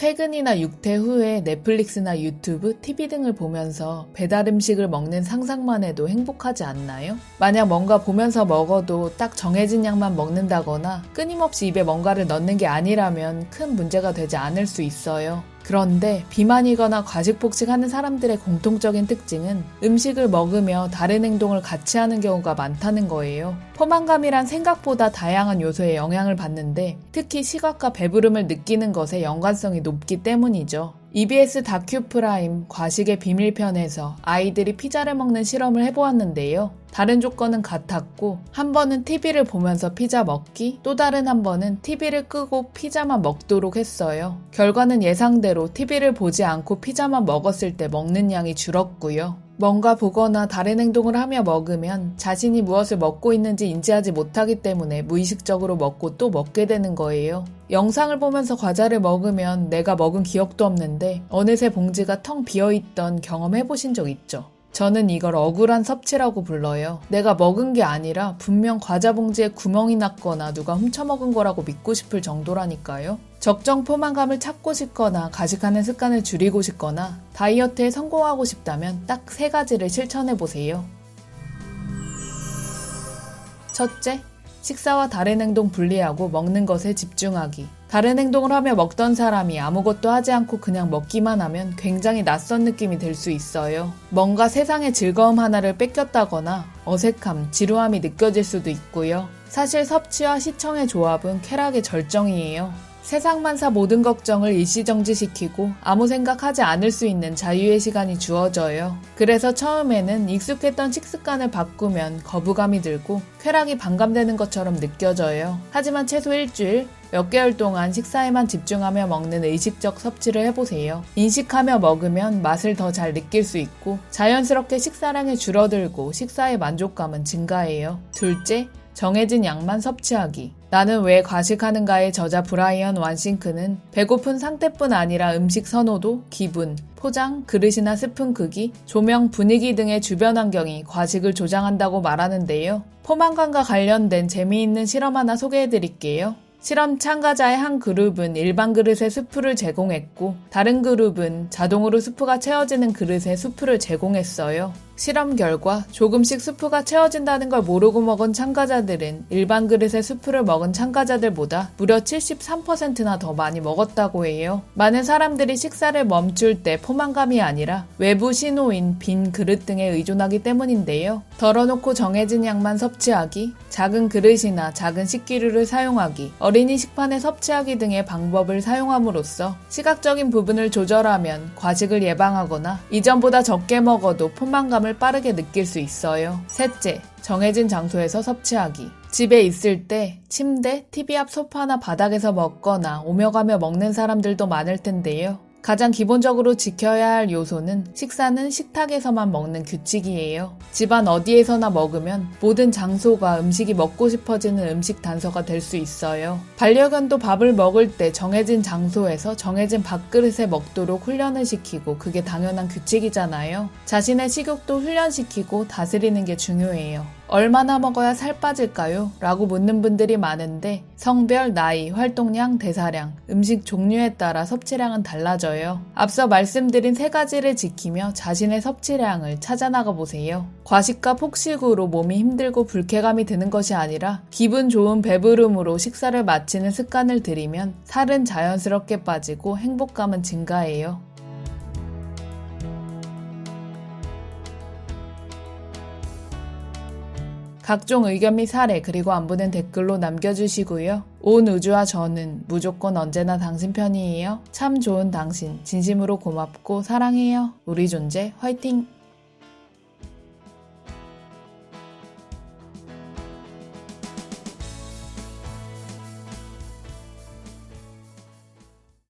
퇴근이나 육퇴 후에 넷플릭스나 유튜브, TV 등을 보면서 배달 음식을 먹는 상상만 해도 행복하지 않나요? 만약 뭔가 보면서 먹어도 딱 정해진 양만 먹는다거나 끊임없이 입에 뭔가를 넣는 게 아니라면 큰 문제가 되지 않을 수 있어요. 그런데 비만이거나 과식 폭식하는 사람들의 공통적인 특징은 음식을 먹으며 다른 행동을 같이 하는 경우가 많다는 거예요. 포만감이란 생각보다 다양한 요소에 영향을 받는데 특히 시각과 배부름을 느끼는 것에 연관성이 높기 때문이죠. EBS 다큐 프라임 과식의 비밀편에서 아이들이 피자를 먹는 실험을 해보았는데요. 다른 조건은 같았고, 한 번은 TV를 보면서 피자 먹기, 또 다른 한 번은 TV를 끄고 피자만 먹도록 했어요. 결과는 예상대로 TV를 보지 않고 피자만 먹었을 때 먹는 양이 줄었고요. 뭔가 보거나 다른 행동을 하며 먹으면 자신이 무엇을 먹고 있는지 인지하지 못하기 때문에 무의식적으로 먹고 또 먹게 되는 거예요. 영상을 보면서 과자를 먹으면 내가 먹은 기억도 없는데 어느새 봉지가 텅 비어 있던 경험 해보신 적 있죠? 저는 이걸 억울한 섭취라고 불러요. 내가 먹은 게 아니라 분명 과자 봉지에 구멍이 났거나 누가 훔쳐먹은 거라고 믿고 싶을 정도라니까요. 적정 포만감을 찾고 싶거나 가식하는 습관을 줄이고 싶거나 다이어트에 성공하고 싶다면 딱 세 가지를 실천해 보세요. 첫째, 식사와 다른 행동 분리하고 먹는 것에 집중하기. 다른 행동을 하며 먹던 사람이 아무것도 하지 않고 그냥 먹기만 하면 굉장히 낯선 느낌이 들 수 있어요. 뭔가 세상의 즐거움 하나를 뺏겼다거나 어색함, 지루함이 느껴질 수도 있고요. 사실 섭취와 시청의 조합은 쾌락의 절정이에요. 세상 만사 모든 걱정을 일시정지시키고 아무 생각하지 않을 수 있는 자유의 시간이 주어져요. 그래서 처음에는 익숙했던 식습관을 바꾸면 거부감이 들고 쾌락이 반감되는 것처럼 느껴져요. 하지만 최소 일주일, 몇 개월 동안 식사에만 집중하며 먹는 의식적 섭취를 해보세요. 인식하며 먹으면 맛을 더 잘 느낄 수 있고 자연스럽게 식사량이 줄어들고 식사의 만족감은 증가해요. 둘째, 정해진 양만 섭취하기. 나는 왜 과식하는가의 저자 브라이언 완싱크는 배고픈 상태뿐 아니라 음식 선호도, 기분, 포장, 그릇이나 스푼 크기, 조명, 분위기 등의 주변 환경이 과식을 조장한다고 말하는데요. 포만감과 관련된 재미있는 실험 하나 소개해 드릴게요. 실험 참가자의 한 그룹은 일반 그릇에 수프를 제공했고 다른 그룹은 자동으로 수프가 채워지는 그릇에 수프를 제공했어요. 실험 결과 조금씩 수프가 채워진다는 걸 모르고 먹은 참가자들은 일반 그릇에 수프를 먹은 참가자들보다 무려 73%나 더 많이 먹었다고 해요. 많은 사람들이 식사를 멈출 때 포만감이 아니라 외부 신호인 빈 그릇 등에 의존하기 때문인데요. 덜어놓고 정해진 양만 섭취하기, 작은 그릇이나 작은 식기류를 사용하기, 어린이 식판에 섭취하기 등의 방법을 사용함으로써 시각적인 부분을 조절하면 과식을 예방하거나 이전보다 적게 먹어도 포만감 을 빠르게 느낄 수 있어요. 셋째, 정해진 장소에서 섭취하기. 집에 있을 때 침대, TV 앞 소파나 바닥에서 먹거나 오며 가며 먹는 사람들도 많을 텐데요. 가장 기본적으로 지켜야 할 요소는 식사는 식탁에서만 먹는 규칙이에요. 집안 어디에서나 먹으면 모든 장소가 음식이 먹고 싶어지는 음식 단서가 될 수 있어요. 반려견도 밥을 먹을 때 정해진 장소에서 정해진 밥그릇에 먹도록 훈련을 시키고 그게 당연한 규칙이잖아요. 자신의 식욕도 훈련시키고 다스리는 게 중요해요. 얼마나 먹어야 살 빠질까요? 라고 묻는 분들이 많은데 성별, 나이, 활동량, 대사량, 음식 종류에 따라 섭취량은 달라져요. 앞서 말씀드린 세 가지를 지키며 자신의 섭취량을 찾아나가 보세요. 과식과 폭식으로 몸이 힘들고 불쾌감이 드는 것이 아니라 기분 좋은 배부름으로 식사를 마치는 습관을 들이면 살은 자연스럽게 빠지고 행복감은 증가해요. 각종 의견 및 사례 그리고 안부는 댓글로 남겨주시고요. 온 우주와 저는 무조건 언제나 당신 편이에요. 참 좋은 당신 진심으로 고맙고 사랑해요. 우리 존재 화이팅!